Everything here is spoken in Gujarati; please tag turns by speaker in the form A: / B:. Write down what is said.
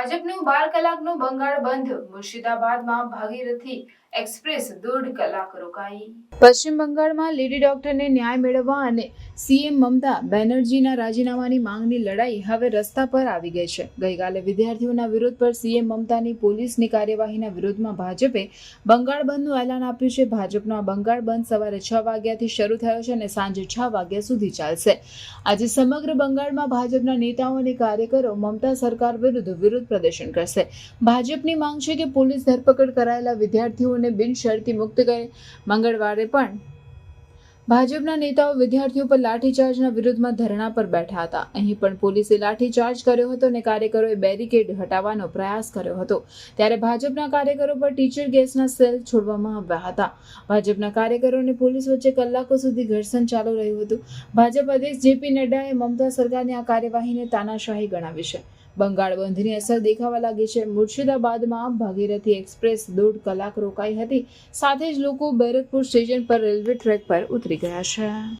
A: ભાજપનું બાર કલાકનું બંગાળ બંધ. મુર્શિદાબાદમાં ભાગીરથી એક્સપ્રેસ દોઢ કલાક રોકાઈ. પશ્ચિમ બંગાળમાં લેડી ડોક્ટરને ન્યાય મેળવવા અને સીએમ મમતા બેનર્જીના રાજીનામાની માંગની લડાઈ હવે રસ્તા પર આવી ગઈ છે. ગઈકાલે વિદ્યાર્થીઓના વિરોધ પર સીએમ મમતાની પોલીસની કાર્યવાહીના વિરોધમાં ભાજપે બંગાળ બંધનું એલાન આપ્યું છે. ભાજપનો આ બંગાળ બંધ સવારે છ વાગ્યાથી શરૂ થયો છે અને સાંજે છ વાગ્યા સુધી ચાલશે. આજે સમગ્ર બંગાળમાં ભાજપના નેતાઓ અને કાર્યકરો મમતા સરકાર વિરુદ્ધ વિરોધ પ્રદર્શન કરશે. ભાજપની માંગ છે કે પોલીસ ધરપકડ કરાયેલા વિદ્યાર્થીઓને બિનશરતી મુક્ત કરે. મંગળવારે પણ ભાજપના નેતાઓ વિદ્યાર્થીઓ પર લાઠીચાર્જના વિરુદ્ધમાં ધરણા પર બેઠા હતા. અહીં પણ પોલીસે લાઠીચાર્જ કર્યો હતો અને કાર્યકરોએ બેરિકેડ હટાવવાનો પ્રયાસ કર્યો હતો. ત્યારે ભાજપના કાર્યકરો પર ટીચર ગેસના સેલ છોડવામાં આવ્યા હતા. ભાજપના કાર્યકરો અને પોલીસ વચ્ચે કલાકો સુધી ઘર્ષણ ચાલુ રહ્યું હતું. ભાજપ અધ્યક્ષ જેપી નડ્ડાએ મમતા સરકારની આ કાર્યવાહીને તાનાશાહી ગણાવી છે. બંગાળ બંધની અસર દેખાવા લાગી છે. મુર્શિદાબાદમાં ભાગીરથી એક્સપ્રેસ દોઢ કલાક રોકાઈ હતી. સાથે જ લોકો બેરકપુર સ્ટેશન પર રેલવે ટ્રેક પર ઉતરી ગયા છે.